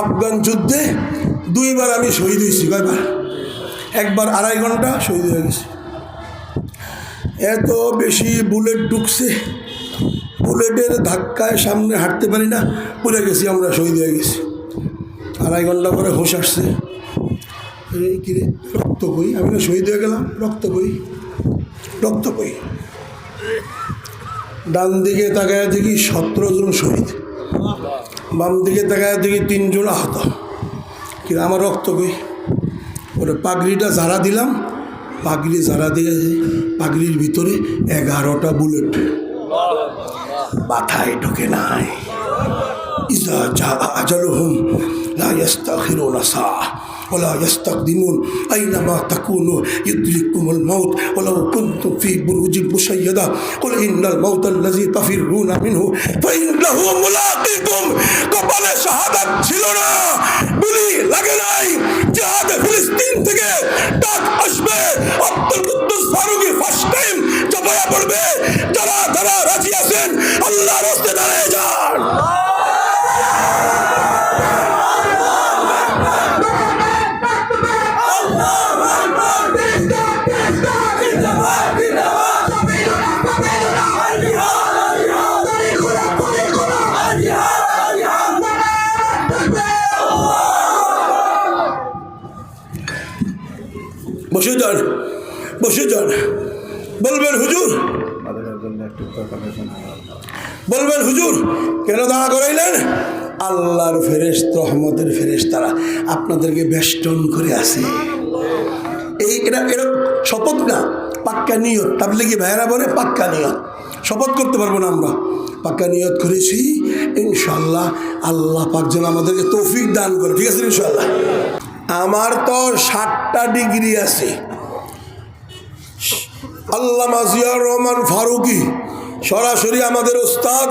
আফগান যুদ্ধে দুইবার আমি শহীদ হয়েছি, কয়বার? একবার আড়াই ঘণ্টা শহীদ হয়ে গেছি। এত বেশি বুলেট ঢুকছে, বুলেটের ধাক্কায় সামনে হাঁটতে পারি না, পড়ে গেছি আমরা, শহীদ হয়ে গেছি। আড়াই ঘণ্টা পরে হোশ আসছে। কিরে রক্ত বই আমি না শহীদ হয়ে গেলাম, রক্ত বই রক্ত বই ডান দিকে তাকায় দেখি সতেরো জন শহীদ। বাম দিকে তাকায় দেখি তিনজন আহত। কিন্তু আমার রক্ত কই? ওরা পাগড়িটা ঝাড়া দিলাম। পাগড়ি ঝাড়া দিয়ে পাগড়ির ভিতরে এগারোটা বুলেট। মাথায় ঢোকে নাই। ইজা যা হিরোনা লা ওলা ইস্তাক দিমুন আইনা মা তাকুনু ইউদ্রিকুমুল মাউত ওলা কুন্তু ফি বুরুজি মুসাইয়াদা কুল ইন্নাল মাউত আল্লাযী তাফিরুনা মিনহু ফাইন্নাহু মুলাকিকুম কপালে শাহাদাত ছিল না গুলি লাগে নাই. জিহাদ ফিলিস্তিন থেকে ডাক আসবে আব্দুল কুদ্দুস ফারুকি ফার্স্ট টাইম চাপায়া পড়বে যারা যারা রাজি আছেন আল্লাহর হস্তে দাঁড়ায় বসে যান বসে যান বলবেন হুজুর। বলবেন হুজুর, কেন দাঁড়া করাইলেন? আল্লাহর ফেরেস্ত রহমতের ফেরেস তারা আপনাদেরকে বেষ্টন করে আসে এই এটা এটা শপথ না, পাক্কা নিয়ত। তাহলে কি ভাইয়েরা বলে পাক্কা নিয়ত। শপথ করতে পারব না আমরা। পাক্কা নিয়ত করেছি ইনশাল্লাহ আল্লাহ পাক যেন আমাদেরকে তৌফিক দান করে। ঠিক আছে ইনশাল্লাহ আমার তো ষাটটা ডিগ্রি আছে। আল্লাহ জিয়াউর রহমান ফারুকি, সরাসরি আমাদের ওস্তাদ,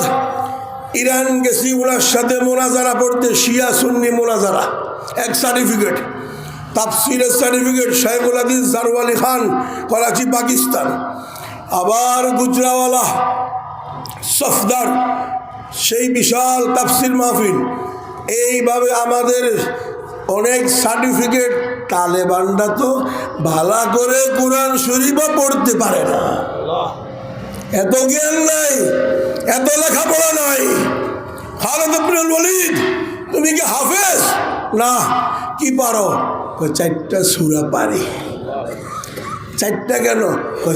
ইরান গেছি ওনার সাথে মোনাজারা পড়তে, শিয়া সুন্নি মোনাজারা, এক সার্টিফিকেট। তাফসিরের সার্টিফিকেট শাহেবুল আদিস জারওয়ালি খান, করাচি, পাকিস্তান। আবার গুজরাওয়ালা সফদার, সেই বিশাল তাফসির মাহফিল। এইভাবে আমাদের অনেক সার্টিফিকেট, তালেবানরা তো ভালো করে কোরআন শরীফও পড়তে পারে না। এত জ্ঞান নাই, এত লেখাপড়া নাই। খালেদ আব্দুল তুমি কি হাফেজ? না, কি পারো? চারটা সুরা পারি। চারটা কেন?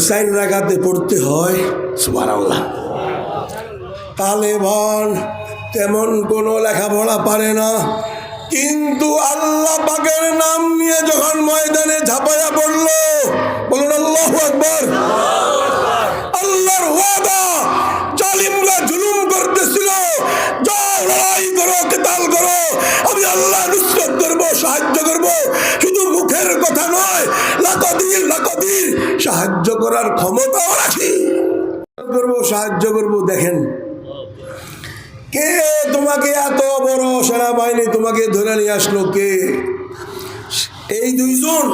চার রাখাতে পড়তে হয়। আল্লাহ তালেবান তেমন কোনো লেখাপড়া পারে না, কিন্তু আল্লাহ পাকের নাম নিয়ে যখন ময়দানে ঝাঁপাইয়া পড়ল, বলুন আল্লাহ একবার আল্লাহর ওয়াদা জালিমরা জুলুম করতেছিল। যাও, লড়াই করো, কেতাল করো। আমি আল্লাহ নুসরত করব, সাহায্য করব। শুধু মুখের কথা নয় লাকদির লাকদির সাহায্য করার ক্ষমতাও রাখি করব, সাহায্য করব, দেখেন। কে তোমাকে এত বড় সেনাবাহিনী তোমাকে ধরে নিয়ে আসলো? কে? এই দুইজন?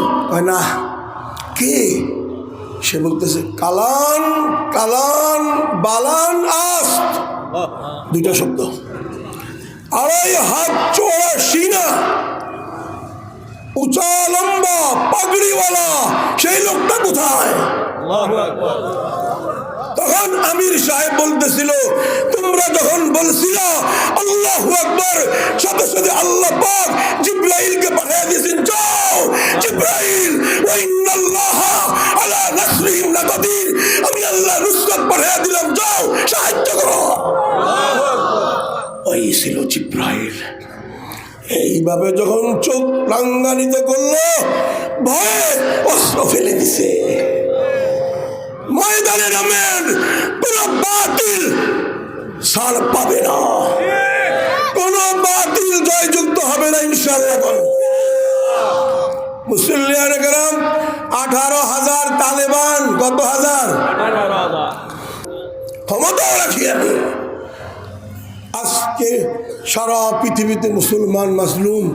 না। কে? সে বলতেছে, কালান কালান, বালান, আস্ত। দুইটা শব্দ। আড়াই হাত চোরা সিনা। উঁচা লম্বা পাগড়িওয়ালা সেই লোকটা কোথায়? তখন আমির সাহেব বলতেছিল তোমরা যখন বলছিল আল্লাহ আকবর সাথে সাথে আল্লাহ পাক জিব্রাইলকে পাঠিয়ে দিয়েছেন যাও জিব্রাইল আলা নাসরিহিম লাকাদির আমি আল্লাহ নুসরাত পাঠিয়ে দিলাম যাও সাহায্য করো। ওই ছিল জিব্রাইল। এইভাবে যখন চোখ রাঙ্গানিত করল ভয়ে অস্ত্র ফেলে দিছে। ময়দানে নামেন কোন বাতিল সার পাবে না। কোন বাতিল জয়যুক্ত হবে না ইনশাল্লাহ মুসলিয়ান গ্রাম আঠারো হাজার তালেবান কত হাজার। ক্ষমতাও রাখি আমি। আজকে সারা পৃথিবীতে মুসলমান মাসলুম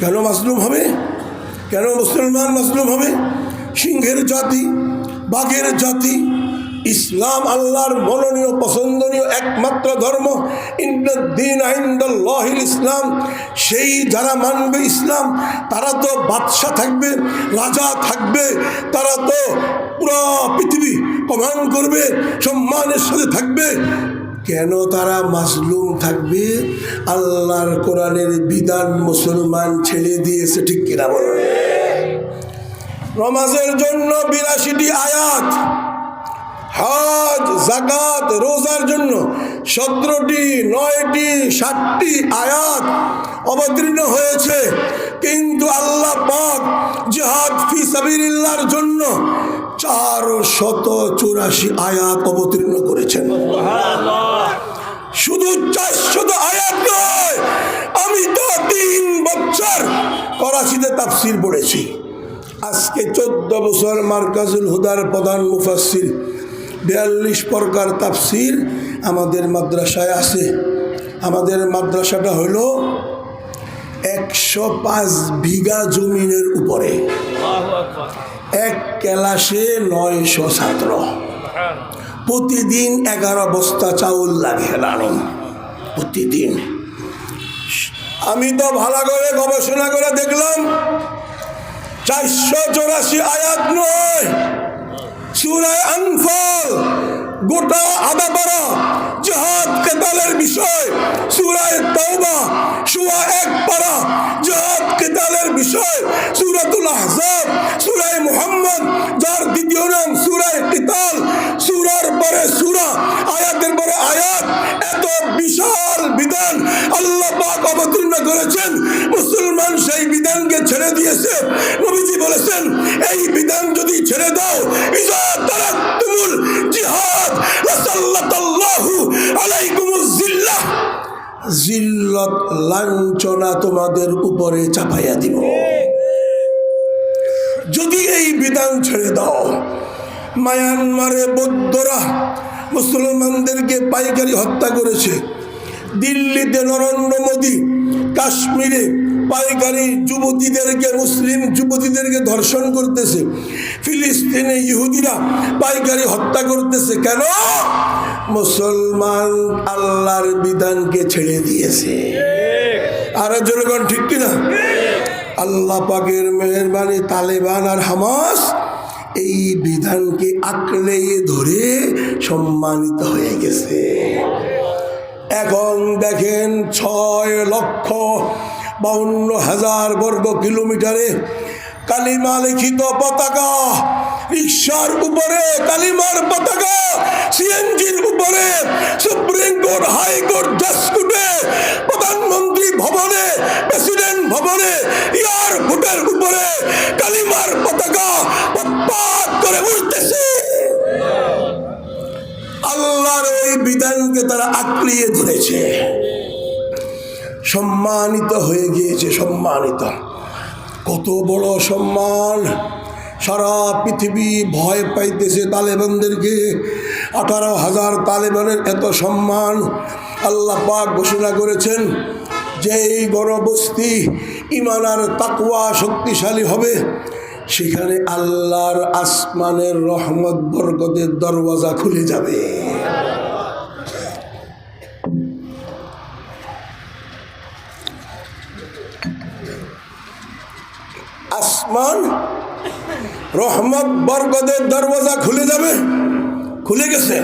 কেন মাসলুম হবে? কেন মুসলমান মাসলুম হবে? সিংহের জাতি, বাঘের জাতি, ইসলাম আল্লাহর মনোনীয়, পছন্দনীয় একমাত্র ধর্ম ইন্দিন আইন্দাল্লাহিল ইসলাম। সেই যারা মানবে ইসলাম, তারা তো বাদশাহ থাকবে, রাজা থাকবে, তারা তো পুরো পৃথিবী কমান্ড করবে, সম্মানের সাথে থাকবে। কেন তারা মাজলুম থাকবে? আল্লাহর কোরআনের বিধান মুসলমান ছেড়ে দিয়েছে, ঠিক কিনা বলো? নমাজের জন্য বিরাশিটি আয়াত, হজ জাকাত রোজার জন্য সতেরোটি, নয়টি, ষাটটি আয়াত অবতীর্ণ হয়েছে। কিন্তু আল্লাহ পাক জিহাদ ফি সাবিরিল্লাহর জন্য চার শত চুরাশি আয়াত অবতীর্ণ করেছেন। শুধু চারশত আয়াত নয়, আমি তো তিন বছর করাচিতে তাফসির পড়েছি। আজকে চোদ্দ বছর মার্কাজুল হুদার প্রধান মুফাসির বিয়াল্লিশ প্রকার তাফসির আমাদের মাদ্রাসায় আছে। আমাদের মাদ্রাসাটা হলো একশো পাঁচ বিঘা জমিনের উপরে। এক ক্লাসে নয়শো ছাত্র। প্রতিদিন এগারো বস্তা চাউল লাগে রানি প্রতিদিন। আমি তো ভালো করে গবেষণা করে দেখলাম, চারশো চৌরাশি আয়াত নয়, সুরায় আনফল, গোটা আদা পারা জাহাদ কেতালের বিষয়। সুরায় তওবা, সুয়া এক পারা। জাহাদ কেতালের বিষয়, সুরাতুল আহজাব, সুরায় মুহাম্মদ, যার দ্বিতীয় নাম সুরায় কিতাল। সুরার পরে সুরা, আয়াতের পরে আয়াত। এত বিশাল বিধান আল্লাহ পাক অবতীর্ণ করেছেন। মুসলমান সেই বিধানকে ছেড়ে দিয়েছে। নবীজি বলেছেন, এই বিধান যদি ছেড়ে দাও, ইজা তারাক্তুমুল জিহাদ, লাসাল্লাতাল্লাহু জিল্লাহ জিল্লত লাঞ্ছনা তোমাদের উপরে চাপাইয়া দিব। যদি এই বিধান ছেড়ে দাও, মায়ানমারে বৌদ্ধরা মুসলমানদেরকে পাইকারি হত্যা করেছে। দিল্লিতে নরেন্দ্র মোদী, কাশ্মীরে পাইকারি যুবতীদেরকে, মুসলিম যুবতীদেরকে ধর্ষণ করতেছে। ফিলিস্তিনে ইহুদিরা পাইকারি হত্যা করতেছে। কেন? মুসলমান আল্লাহর বিধানকে ছেড়ে দিয়েছে। আর জনগণ ঠিক কিনা? আল্লাহ পাকের মেহরবানি তালেবান আর হামাস এই বিধানকে আঁকড়ে ধরে সম্মানিত হয়ে গেছে। এখন দেখেন ছয় লক্ষ বাউন্ন হাজার বর্গ কিলোমিটারে কালিমা লিখিত পতাকা রিক্সার উপরে, কালিমার পতাকা, সিএনজির উপরে, সুপ্রিম কোর্ট হাইকোর্ট জাজকোর্টে প্রধানমন্ত্রী ভবনে, প্রেসিডেন্ট ভবনে এয়ারপোর্টের উপরে, কালিমার পতাকা পৎপাত করে উঠতেছে। আল্লাহর ওই বিধানকে তারা আঁকড়িয়ে ধরেছে। সম্মানিত হয়ে গিয়েছে, সম্মানিত। কত বড় সম্মান। সারা পৃথিবী ভয় পাইতেছে তালেবানদেরকে। আঠারো হাজার তালেবানের এত সম্মান আল্লাহ পাক ঘোষণা করেছেন যেই গণবস্তি ইমান আর তাকুয়া শক্তিশালী হবে। সেখানে আল্লাহর আসমানের রহমত, বরকতের দরওয়াজা খুলে যাবে। আসমান রহমত বরকদের দরওয়াজা খুলে যাবে? খুলে গেছে?